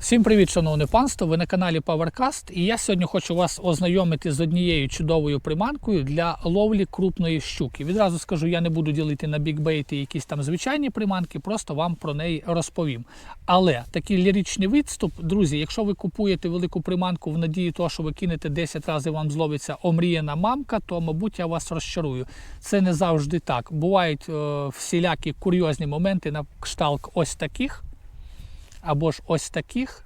Всім привіт, шановне панство! Ви на каналі PowerCast і я сьогодні хочу вас ознайомити з однією чудовою приманкою для ловлі крупної щуки. Відразу скажу, я не буду ділити на бікбейти якісь там звичайні приманки, просто вам про неї розповім. Але такий ліричний відступ, друзі, якщо ви купуєте велику приманку в надії того, що ви кинете 10 разів вам зловиться омріяна мамка, то, мабуть, я вас розчарую. Це не завжди так. Бувають е, всілякі курйозні моменти на кшталт ось таких або ж ось таких.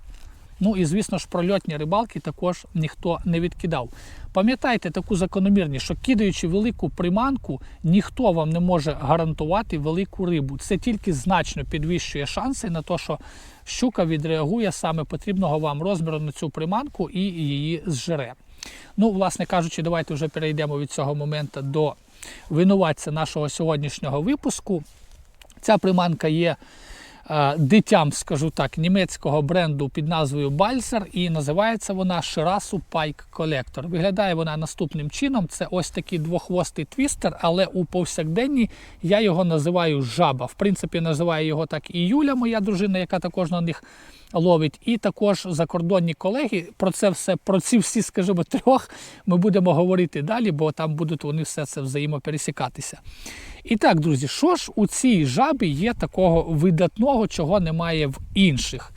Ну і звісно ж прольотні рибалки також ніхто не відкидав. Пам'ятайте таку закономірність, що кидаючи велику приманку, ніхто вам не може гарантувати велику рибу. Це тільки значно підвищує шанси на те, що щука відреагує саме потрібного вам розміру на цю приманку і її зжере. Ну, власне кажучи, давайте вже перейдемо від цього моменту до винуватця нашого сьогоднішнього випуску. Ця приманка є дитям, скажу так, німецького бренду під назвою Balser і називається вона Shirasu Pike Collector. Виглядає вона наступним чином. Це ось такий двохвостий твістер, але у повсякденній я його називаю жаба. В принципі, називає його так і Юля, моя дружина, яка також на них ловить. І також закордонні колеги. Про це все, про ці всі, скажімо, трьох ми будемо говорити далі, бо там будуть вони все це взаємопересікатися. І так, друзі, що ж у цій жабі є такого видатного, чого немає в інших?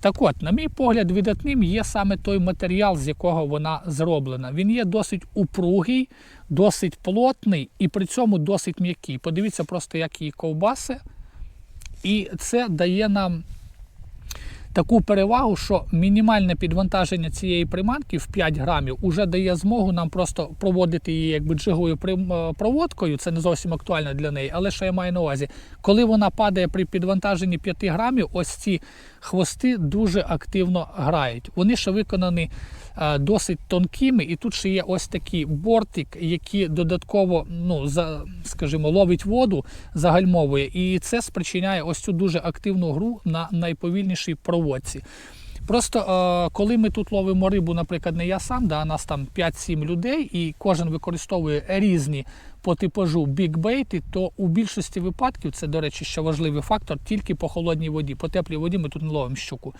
Так от, на мій погляд, видатним є саме той матеріал, з якого вона зроблена. Він є досить упругий, досить плотний і при цьому досить м'який. Подивіться просто, як її ковбаси. І це дає нам таку перевагу, що мінімальне підвантаження цієї приманки в 5 грамів вже дає змогу нам просто проводити її якби джиговою е, проводкою. Це не зовсім актуально для неї, але що я маю на увазі, коли вона падає при підвантаженні 5 грамів, ось ці хвости дуже активно грають. Вони ще виконані е, досить тонкими, і тут ще є ось такий бортик, який додатково, ну за скажімо, ловить воду, загальмовує, і це спричиняє ось цю дуже активну гру на найповільнішій проводці. Просто е, коли ми тут ловимо рибу, наприклад, не я сам, да, а нас там 5-7 людей, і кожен використовує різні по типажу бікбейти, то у більшості випадків, це, до речі, ще важливий фактор, тільки по холодній воді. По теплій воді ми тут не ловимо щуку.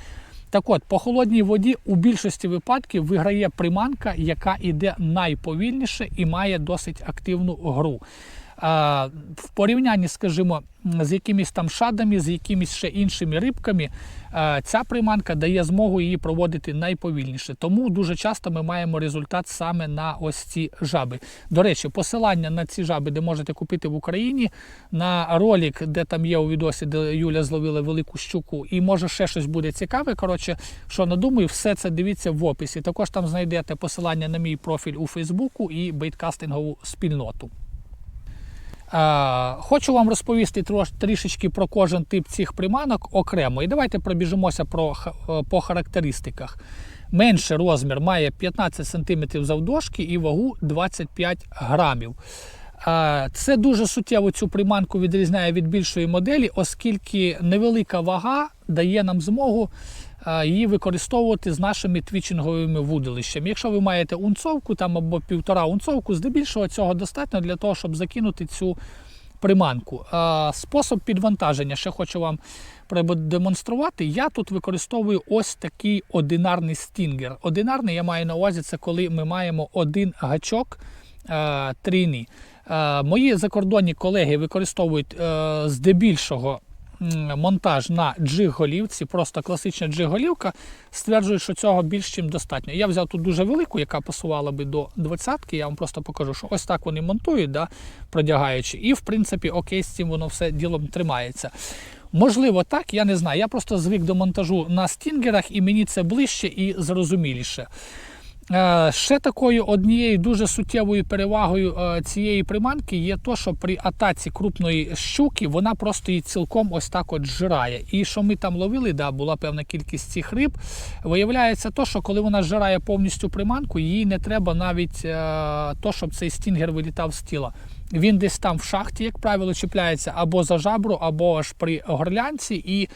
Так от, по холодній воді у більшості випадків виграє приманка, яка йде найповільніше і має досить активну гру. В порівнянні, скажімо, з якимись там шадами, з якимись ще іншими рибками, ця приманка дає змогу її проводити найповільніше. Тому дуже часто ми маємо результат саме на ось ці жаби. До речі, посилання на ці жаби, де можете купити в Україні, на ролик, де там є у відосі, де Юля зловила велику щуку, і може ще щось буде цікаве. Коротше, що надумаю, все це дивіться в описі. Також там знайдете посилання на мій профіль у Фейсбуку і бейткастингову спільноту. Е, Хочу вам розповісти трош, трішечки про кожен тип цих приманок окремо. І давайте пробіжимося про, е, по характеристиках. Менший розмір має 15 см завдовжки і вагу 25 грамів. Е, Це дуже суттєво цю приманку відрізняє від більшої моделі, оскільки невелика вага дає нам змогу її використовувати з нашими твічинговими вудилищами. Якщо ви маєте унцовку там або півтора унцовку, здебільшого цього достатньо для того, щоб закинути цю приманку. Спосіб підвантаження ще хочу вам продемонструвати. Я тут використовую ось такий одинарний стінгер. Одинарний я маю на увазі, це коли ми маємо один гачок трійний. Мої закордонні колеги використовують е, здебільшого монтаж на джиг-голівці, просто класична джиг-голівка, стверджують, що цього більш ніж достатньо. Я взяв тут дуже велику, яка пасувала би до 20-ки. Я вам просто покажу, що ось так вони монтують, да, продягаючи. І, в принципі, окей, з цим воно все ділом тримається. Можливо, так, я не знаю. Я просто звик до монтажу на стінгерах, і мені це ближче і зрозуміліше. Е, Ще такою однією дуже суттєвою перевагою е, цієї приманки є то, що при атаці крупної щуки вона просто її цілком ось так от жирає. І що ми там ловили, да, була певна кількість цих риб. Виявляється, то, що коли вона жирає повністю приманку, їй не треба навіть е, то, щоб цей стінгер вилітав з тіла. Він десь там в шахті, як правило, чіпляється або за жабру, або аж при горлянці. і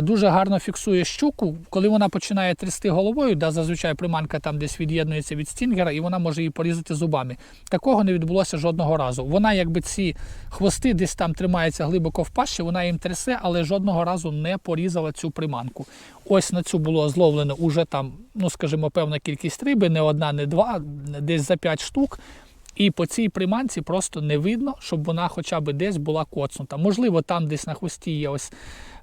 дуже гарно фіксує щуку. Коли вона починає трясти головою, да, зазвичай приманка там десь від'єднується від стінгера, і вона може її порізати зубами. Такого не відбулося жодного разу. Вона, якби ці хвости десь там тримаються глибоко в пащі, вона їм трясе, але жодного разу не порізала цю приманку. Ось на цю було зловлено уже там, ну скажімо, певна кількість риби, не одна, не два, десь за 5 штук. І по цій приманці просто не видно, щоб вона хоча б десь була коцнута. Можливо, там десь на хвості є ось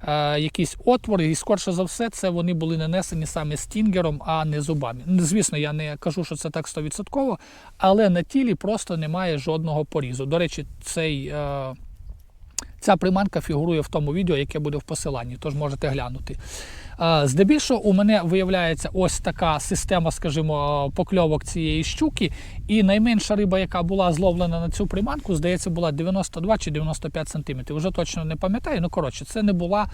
е, якісь отвори, і скорше за все, це вони були нанесені саме стінгером, а не зубами. Ну, Звісно, я не кажу, що це так 100%, але на тілі просто немає жодного порізу. До речі, цей. Е, Ця приманка фігурує в тому відео, яке буде в посиланні, тож можете глянути. Здебільшого у мене виявляється ось така система, скажімо, покльовок цієї щуки. І найменша риба, яка була зловлена на цю приманку, здається, була 92 чи 95 сантиметрів. Вже точно не пам'ятаю. Ну коротше, це не була,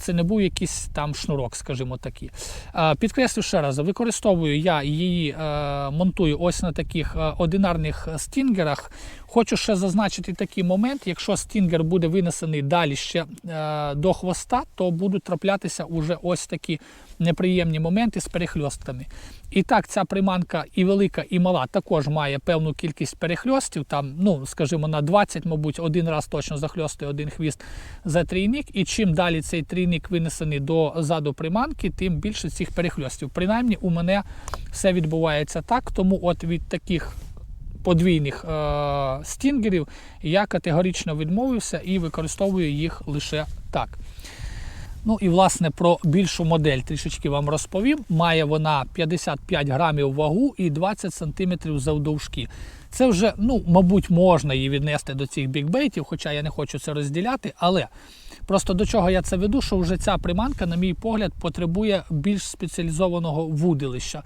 це не був якийсь там шнурок, скажімо такі. Підкреслю ще раз, використовую я її, е, монтую ось на таких е, одинарних стінгерах. Хочу ще зазначити такий момент, якщо стінгер буде винесений далі ще е, до хвоста, то будуть траплятися уже ось такі неприємні моменти з перехльостками. І так, ця приманка і велика, і мала також має певну кількість перехльостів. Там, ну, скажімо, на 20, мабуть, один раз точно захльостує один хвіст за трійник. І чим далі цей трійник винесений до заду приманки, тим більше цих перехльостів. Принаймні, у мене все відбувається так, тому от від таких подвійних е- стінгерів я категорично відмовився і використовую їх лише так. Ну і власне про більшу модель трішечки вам розповім. Має вона 55 грамів вагу і 20 сантиметрів завдовжки. Це вже, ну, мабуть, можна її віднести до цих бікбейтів, хоча я не хочу це розділяти. Але просто до чого я це веду, що вже ця приманка, на мій погляд, потребує більш спеціалізованого вудилища.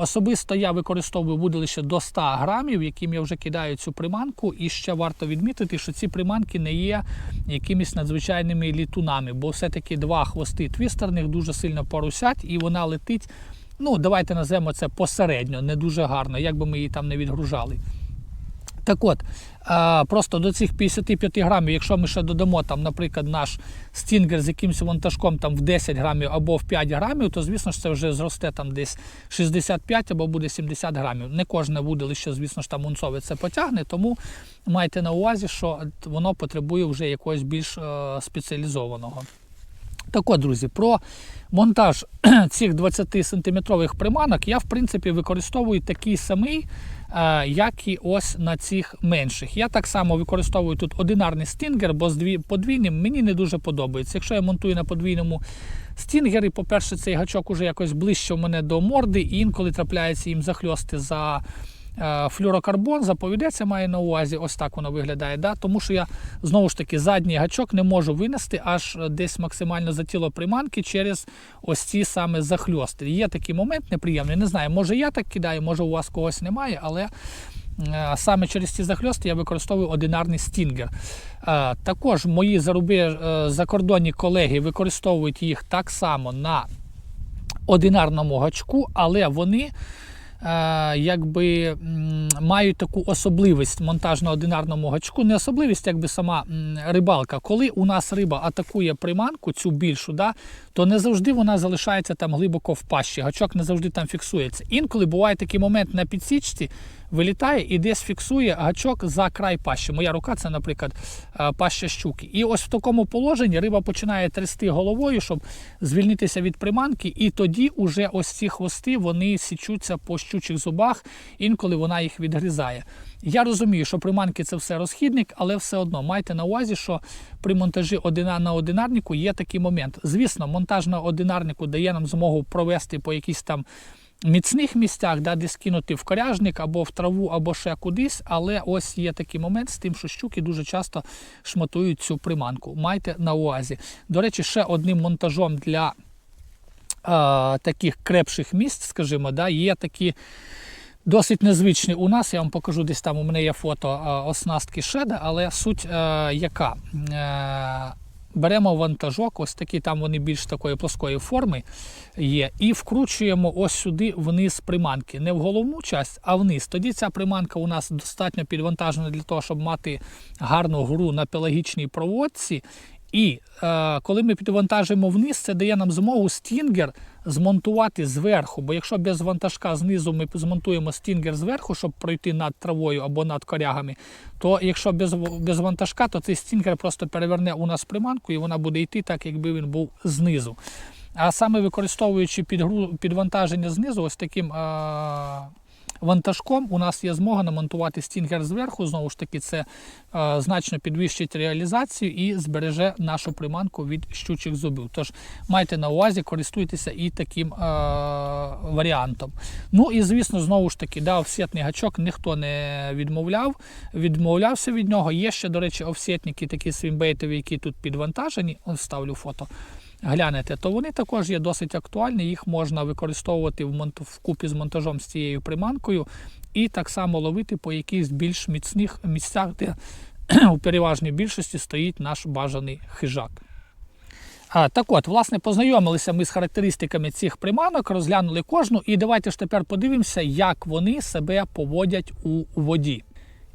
Особисто я використовую вудилище до 100 грамів, яким я вже кидаю цю приманку. І ще варто відмітити, що ці приманки не є якимись надзвичайними літунами, бо все-таки два хвости твістерних дуже сильно порусять, і вона летить. Ну, давайте назвемо це посередньо, не дуже гарно, як би ми її там не відгружали. Так от, просто до цих 55 грамів, якщо ми ще додамо, там, наприклад, наш стінгер з якимось вантажком там, в 10 грамів або в 5 грамів, то звісно ж це вже зросте там десь 65 або буде 70 грамів. Не кожне вудилище, звісно ж, там унцове це потягне, тому майте на увазі, що воно потребує вже якогось більш е, спеціалізованого. Так от, друзі, про монтаж цих 20-сантиметрових приманок я, в принципі, використовую такий самий, як і ось на цих менших. Я так само використовую тут одинарний стінгер, бо з дві- подвійним мені не дуже подобається. Якщо я монтую на подвійному стінгері, по-перше, цей гачок уже якось ближче в мене до морди, і інколи трапляється їм захльости за. Е, Флюрокарбон, заповідеться має на увазі, ось так воно виглядає. Да? Тому що я знову ж таки задній гачок не можу винести аж десь максимально за тіло приманки через ось ці саме захльости. Є такий момент неприємний. Не знаю, може я так кидаю, може у вас когось немає, але е, саме через ці захльости я використовую одинарний стінгер. Е, Також мої заруби, е, закордонні колеги використовують їх так само на одинарному гачку, але вони е, якби мають таку особливість монтажно-одинарному гачку. Не особливість, якби сама рибалка. Коли у нас риба атакує приманку, цю більшу, да, то не завжди вона залишається там глибоко в пащі. Гачок не завжди там фіксується. Інколи буває такий момент на підсічці. Вилітає і десь фіксує гачок за край пащі. Моя рука це, наприклад, е, паща щуки. І ось в такому положенні риба починає трясти головою, щоб звільнитися від приманки, і тоді уже ось ці хвости вони січуться по щучих зубах, інколи вона їх відгризає. Я розумію, що приманки це все розхідник, але все одно майте на увазі, що при монтажі одина на одинарнику є такий момент. Звісно, монтаж на одинарнику дає нам змогу провести по якісь там міцних місцях, да, десь кинути в коряжник або в траву, або ще кудись. Але ось є такий момент з тим, що щуки дуже часто шматують цю приманку. Майте на увазі. До речі, ще одним монтажом для е, таких крепших місць, скажімо, да, є такі. Досить незвичні у нас, я вам покажу десь там. У мене є фото оснастки шеда, але суть е, яка? Е, беремо вантажок, ось такі там вони більш такої плоскої форми є, і вкручуємо ось сюди вниз приманки. Не в головну часть, а вниз. Тоді ця приманка у нас достатньо підвантажена для того, щоб мати гарну гру на пелагічній проводці. І е, коли ми підвантажимо вниз, це дає нам змогу стінгер змонтувати зверху. Бо якщо без вантажка знизу ми змонтуємо стінгер зверху, щоб пройти над травою або над корягами, то якщо без, без вантажка, то цей стінгер просто переверне у нас приманку і вона буде йти так, якби він був знизу. А саме використовуючи підгру... підвантаження знизу, ось таким а... вантажком, у нас є змога намонтувати стінгер зверху. Знову ж таки, це а, значно підвищить реалізацію і збереже нашу приманку від щучих зубів. Тож майте на увазі, користуйтеся і таким а... варіантом. Ну і звісно, знову ж таки, да, офсетний гачок ніхто не відмовляв, відмовлявся від нього. Є ще, до речі, офсетники, такі свімбейтові, які тут підвантажені. Ставлю фото глянете, то вони також є досить актуальні. Їх можна використовувати вкупі з монтажом з цією приманкою і так само ловити по якихось більш міцних місцях, де у переважній більшості стоїть наш бажаний хижак. А, так от, власне, познайомилися ми з характеристиками цих приманок, розглянули кожну, і давайте ж тепер подивимося, як вони себе поводять у воді.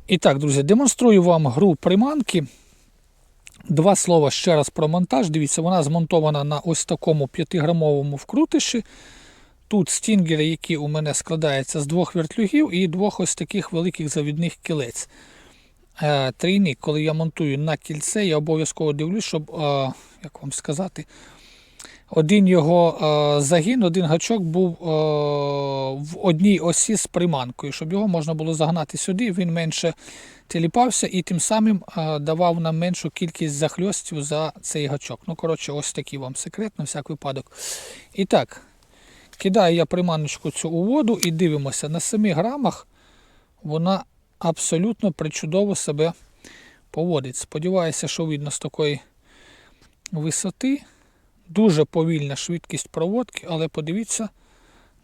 І так, друзі, демонструю вам гру приманки. Два слова ще раз про монтаж. Дивіться, вона змонтована на ось такому 5-грамовому вкрутиші. Тут стінгери, які у мене складаються з двох вертлюгів і двох ось таких великих завідних кілець. Е, Трійник, коли я монтую на кільце, я обов'язково дивлюсь, щоб, е, як вам сказати, один його е, загін, один гачок був е, в одній осі з приманкою, щоб його можна було загнати сюди, він менше тіліпався і тим самим е, давав нам меншу кількість захльостів за цей гачок. Ну, коротше, ось такий вам секрет на всяк випадок. І так, кидаю я приманочку цю у воду і дивимося, на 7 грамах вона абсолютно причудово себе поводить. Сподіваюся, що видно з такої висоти. Дуже повільна швидкість проводки, але подивіться,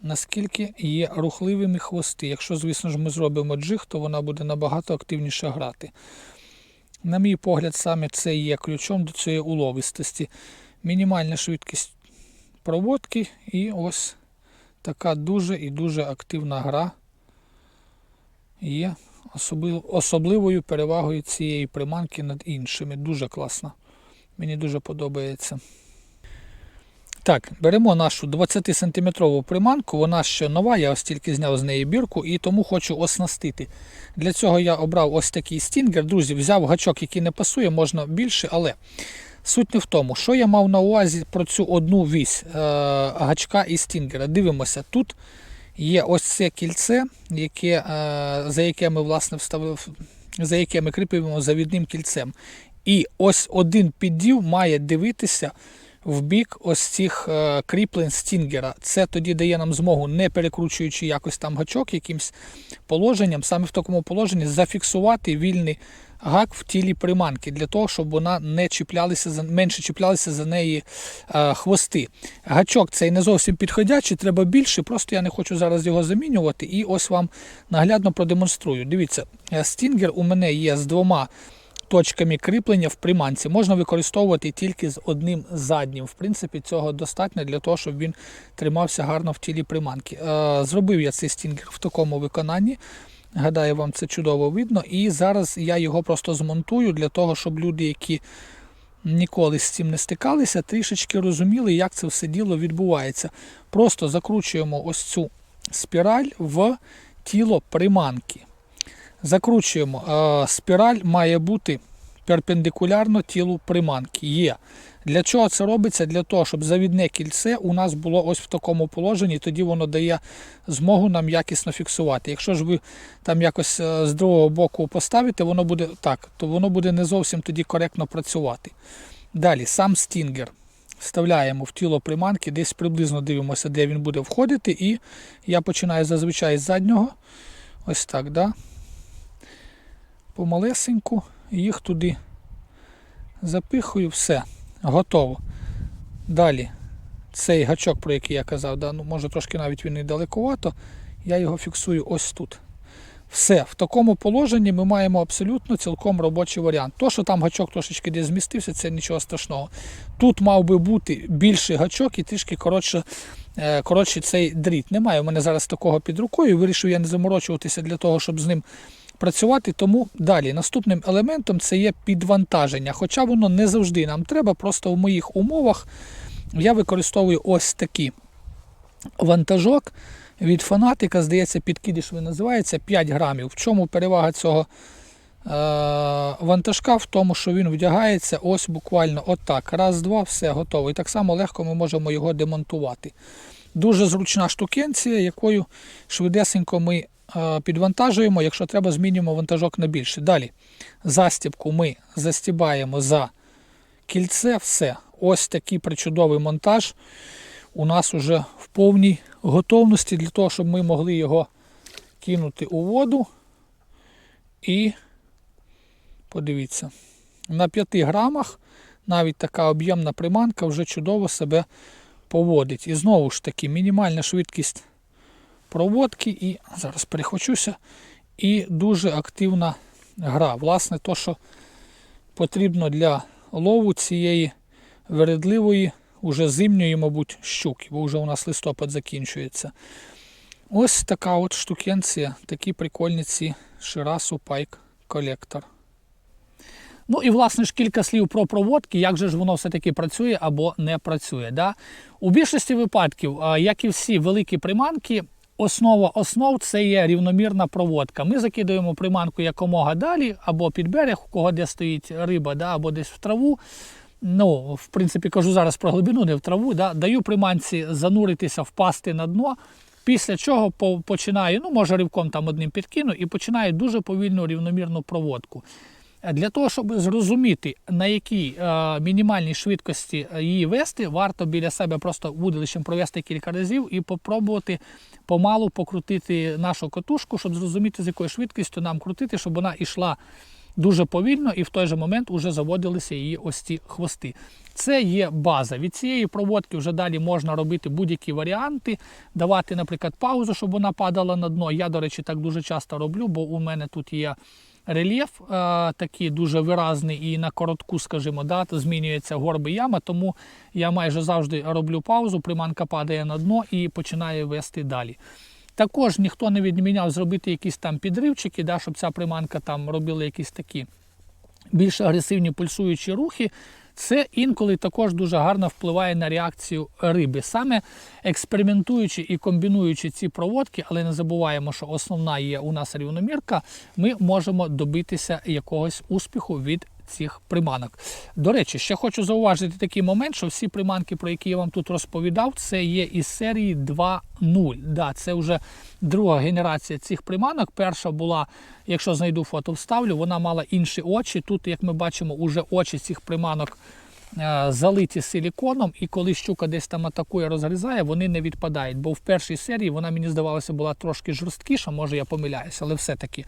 наскільки є рухливими хвости. Якщо, звісно ж, ми зробимо джиг, то вона буде набагато активніше грати. На мій погляд, саме це є ключом до цієї уловистості. Мінімальна швидкість проводки і ось така дуже і дуже активна гра є особливою перевагою цієї приманки над іншими. Дуже класна. Мені дуже подобається. Так, беремо нашу 20-сантиметрову приманку, вона ще нова, я ось тільки зняв з неї бірку і тому хочу оснастити. Для цього я обрав ось такий стінгер. Друзі, взяв гачок, який не пасує, можна більше, але суть не в тому, що я мав на увазі про цю одну вісь е- гачка і стінгера. Дивимося, тут є ось це кільце, яке, е- за яке ми власне вставили, за яке ми кріпимо завідним кільцем. І ось один піддів має дивитися в бік ось цих е, кріплень стінгера. Це тоді дає нам змогу, не перекручуючи якось там гачок якимсь положенням, саме в такому положенні зафіксувати вільний гак в тілі приманки, для того, щоб вона не чіплялася менше чіплялися за неї е, хвости. Гачок цей не зовсім підходячий, треба більше, просто я не хочу зараз його замінювати. І ось вам наглядно продемонструю. Дивіться, е, стінгер у мене є з двома точками кріплення в приманці можна використовувати тільки з одним заднім. В принципі, цього достатньо для того, щоб він тримався гарно в тілі приманки. Е, зробив я цей стінгер в такому виконанні. Гадаю, вам це чудово видно. І зараз я його просто змонтую для того, щоб люди, які ніколи з цим не стикалися, трішечки розуміли, як це все діло відбувається. Просто закручуємо ось цю спіраль в тіло приманки. Закручуємо. Спіраль має бути перпендикулярно тілу приманки. Є. Для чого це робиться? Для того, щоб завідне кільце у нас було ось в такому положенні, тоді воно дає змогу нам якісно фіксувати. Якщо ж ви там якось е, з другого боку поставите, воно буде так, то воно буде не зовсім тоді коректно працювати. Далі, сам стінгер. Вставляємо в тіло приманки, десь приблизно дивимося, де він буде входити. І я починаю зазвичай з заднього. Ось так. да? Помалесеньку, їх туди запихую, все, готово. Далі цей гачок, про який я казав, да, ну, може трошки навіть він і далековато, я його фіксую ось тут. Все, в такому положенні ми маємо абсолютно цілком робочий варіант. То, що там гачок трошечки десь змістився, це нічого страшного. Тут мав би бути більший гачок і трішки коротше, е, коротше цей дріт. Немає у мене зараз такого під рукою. Вирішив я не заморочуватися для того, щоб з ним працювати. Тому далі наступним елементом це є підвантаження. Хоча воно не завжди нам треба, просто в моїх умовах я використовую ось такі вантажок від фанатика, здається, підкидиш він називається 5 грамів. В чому перевага цього е- вантажка? В тому, що він вдягається ось буквально отак. Раз, два, все готово. І так само легко ми можемо його демонтувати. Дуже зручна штукенція, якою швидесенько ми підвантажуємо, якщо треба, змінюємо вантажок на більше. Далі застібку ми застібаємо за кільце, все. Ось такий причудовий монтаж у нас уже в повній готовності для того, щоб ми могли його кинути у воду. І подивіться, на 5 грамах навіть така об'ємна приманка вже чудово себе поводить. І знову ж таки, мінімальна швидкість проводки, і зараз перехочуся, і дуже активна гра. Власне, то, що потрібно для лову цієї вередливої, уже зимньої, мабуть, щуки, бо вже у нас листопад закінчується. Ось така от штукенція, такі прикольні ці Shirasu Pike Collector. Ну і власне ж кілька слів про проводки, як же ж воно все-таки працює або не працює. Да? У більшості випадків, як і всі великі приманки, основа основ це є рівномірна проводка. Ми закидуємо приманку якомога далі, або під берег, у кого де стоїть риба, да, або десь в траву. Ну, в принципі, кажу зараз про глибину, не в траву. Да? Даю приманці зануритися, впасти на дно. Після чого по- починаю, ну може ривком там одним підкину, і починаю дуже повільну рівномірну проводку. Для того, щоб зрозуміти, на якій е, мінімальній швидкості е, її вести, варто біля себе просто вуделищем провести кілька разів і попробувати помалу покрутити нашу катушку, щоб зрозуміти, з якою швидкістю нам крутити, щоб вона йшла дуже повільно і в той же момент вже заводилися її ось ці хвости. Це є база. Від цієї проводки вже далі можна робити будь-які варіанти, давати, наприклад, паузу, щоб вона падала на дно. Я, до речі, так дуже часто роблю, бо у мене тут є рельєф е, такий дуже виразний і на коротку, скажімо, да, змінюється горби яма, тому я майже завжди роблю паузу, приманка падає на дно і починає вести далі. Також ніхто не відміняв зробити якісь там підривчики, да, щоб ця приманка там робила якісь такі більш агресивні пульсуючі рухи. Це інколи також дуже гарно впливає на реакцію риби. Саме експериментуючи і комбінуючи ці проводки, але не забуваємо, що основна є у нас рівномірка, ми можемо добитися якогось успіху від цих приманок. До речі, ще хочу зауважити такий момент, що всі приманки, про які я вам тут розповідав, це є із серії 2.0. Да, це вже друга генерація цих приманок. Перша була, якщо знайду фото, вставлю, вона мала інші очі. Тут, як ми бачимо, уже очі цих приманок залиті силіконом, і коли щука десь там атакує, розгризає, вони не відпадають. Бо в першій серії вона, мені здавалося, була трошки жорсткіша, може я помиляюся, але все-таки.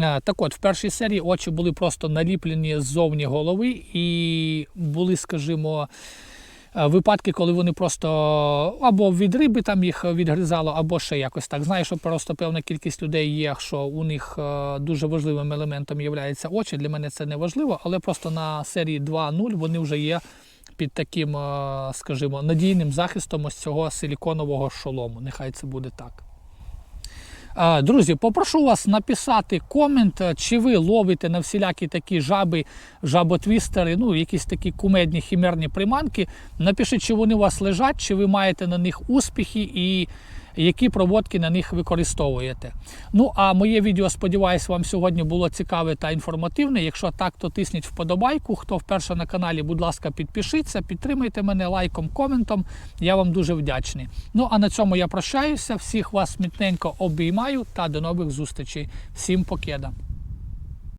Е, Так от, в першій серії очі були просто наліплені ззовні голови, і були, скажімо, е, випадки, коли вони просто або від риби там їх відгризало, або ще якось так. Знаю, що просто певна кількість людей є, що у них е, дуже важливим елементом є очі. Для мене це не важливо, але просто на серії 2.0 вони вже є під таким, е, скажімо, надійним захистом ось цього силіконового шолому. Нехай це буде так. Друзі, попрошу вас написати комент, е, чи ви ловите на всілякі такі жаби, жаботвістери, ну, якісь такі кумедні хімерні приманки. Напишіть, чи вони у вас лежать, чи ви маєте на них успіхи і які проводки на них використовуєте. Ну, а моє відео, сподіваюсь, вам сьогодні було цікаве та інформативне. Якщо так, то тисніть вподобайку. Хто вперше на каналі, будь ласка, підпишіться, підтримайте мене лайком, коментом. Я вам дуже вдячний. Ну а на цьому я прощаюся. Всіх вас смітненько обіймаю та до нових зустрічей. Всім покеда!